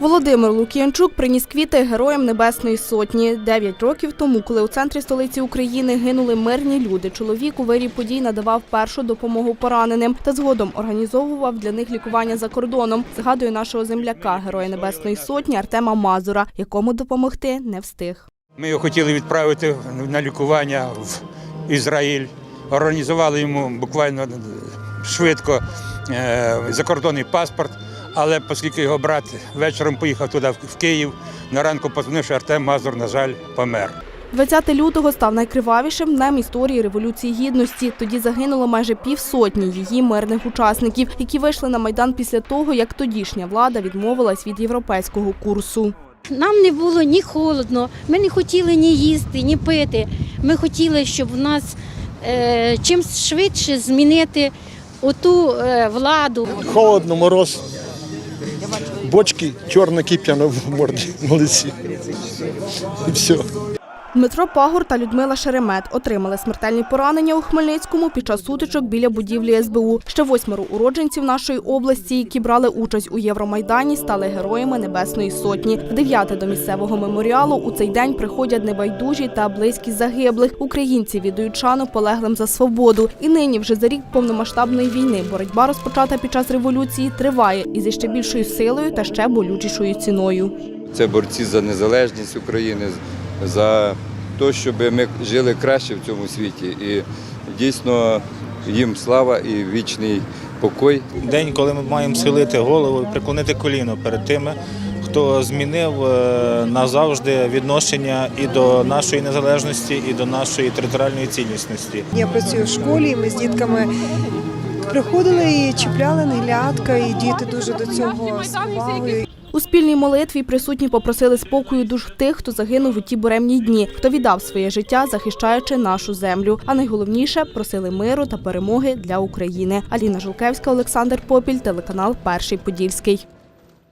Володимир Лук'янчук приніс квіти героям Небесної Сотні. Дев'ять років тому, коли у центрі столиці України гинули мирні люди, чоловік у вирі подій надавав першу допомогу пораненим та згодом організовував для них лікування за кордоном. Згадує нашого земляка, героя Небесної Сотні Артема Мазура, якому допомогти не встиг. Ми його хотіли відправити на лікування в Ізраїль. Організували йому буквально швидко е, закордонний паспорт. Але оскільки його брат вечором поїхав туди в Київ, на ранку позвонив, що Артем Мазур, на жаль, помер. 20 лютого став найкривавішим днем історії Революції Гідності. Тоді загинуло майже півсотні її мирних учасників, які вийшли на майдан після того, як тодішня влада відмовилась від європейського курсу. Нам не було ні холодно, ми не хотіли ні їсти, ні пити. Ми хотіли, щоб в нас е, чим швидше змінити оту е, владу. Холодно, мороз. Бочки, чорне кип'яно в морді, лиці. І все. Дмитро Пагор та Людмила Шеремет отримали смертельні поранення у Хмельницькому під час сутичок біля будівлі СБУ. Ще восьмеро уродженців нашої області, які брали участь у Євромайдані, стали героями Небесної Сотні. В дев'яте до місцевого меморіалу у цей день приходять небайдужі та близькі загиблих. Українці віддають шану полеглим за свободу. І нині, вже за рік повномасштабної війни, боротьба розпочата під час революції триває і зі ще більшою силою та ще болючішою ціною. Це борці за незалежність України, за те, щоб ми жили краще в цьому світі. І дійсно їм слава і вічний покой. День, коли ми маємо схилити голову і преклонити коліно перед тими, хто змінив е, назавжди відношення і до нашої незалежності, і до нашої територіальної цілісності. Я працюю в школі, і ми з дітками приходили і чіпляли неглядка, і діти дуже до цього з. У спільній молитві присутні попросили спокою душ тих, хто загинув у ті буремні дні, хто віддав своє життя, захищаючи нашу землю. А найголовніше просили миру та перемоги для України. Аліна Жулкевська, Олександр Попіль, телеканал Перший Подільський.